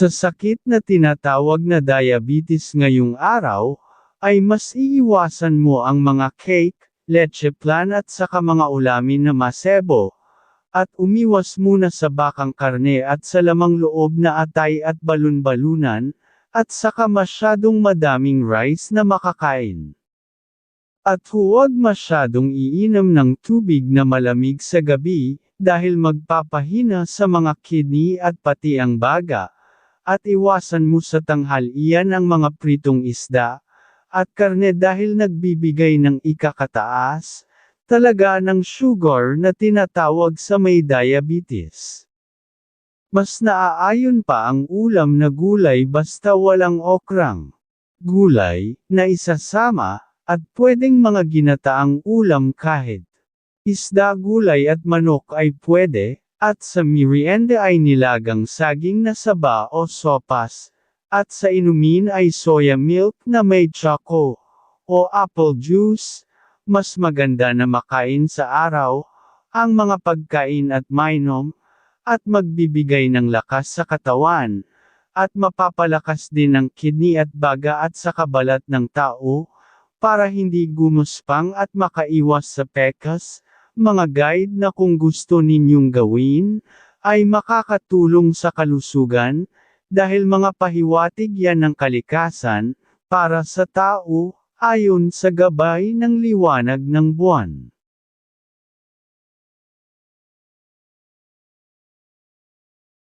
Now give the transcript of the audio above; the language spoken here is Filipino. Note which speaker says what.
Speaker 1: Sa sakit na tinatawag na diabetes ngayong araw, ay mas iiwasan mo ang mga cake, leche plan at saka mga ulamin na masebo, at umiwas muna sa bakang karne at sa lamang loob na atay at balon-balunan, at saka masyadong madaming rice na makakain. At huwag masyadong iinom ng tubig na malamig sa gabi, dahil magpapahina sa mga kidney at pati ang baga. At iwasan mo sa tanghalian ang mga pritong isda, at karne dahil nagbibigay ng ikakataas, talaga ng sugar na tinatawag sa may diabetes. Mas naaayon pa ang ulam na gulay basta walang okrang. Gulay, na isasama, at pwedeng mga ginataang ulam kahit. Isda gulay at manok ay pwede, at sa merienda ay nilagang saging na saba o sopas, at sa inumin ay soya milk na may choco, o apple juice, mas maganda na makain sa araw, ang mga pagkain at mainom, at magbibigay ng lakas sa katawan, at mapapalakas din ang kidney at baga at sa kabalat ng tao, para hindi gumuspang at makaiwas sa pekas, mga guide na kung gusto ninyong gawin, ay makakatulong sa kalusugan, dahil mga pahiwatig yan ng kalikasan, para sa tao, ayon sa gabay ng liwanag ng buwan.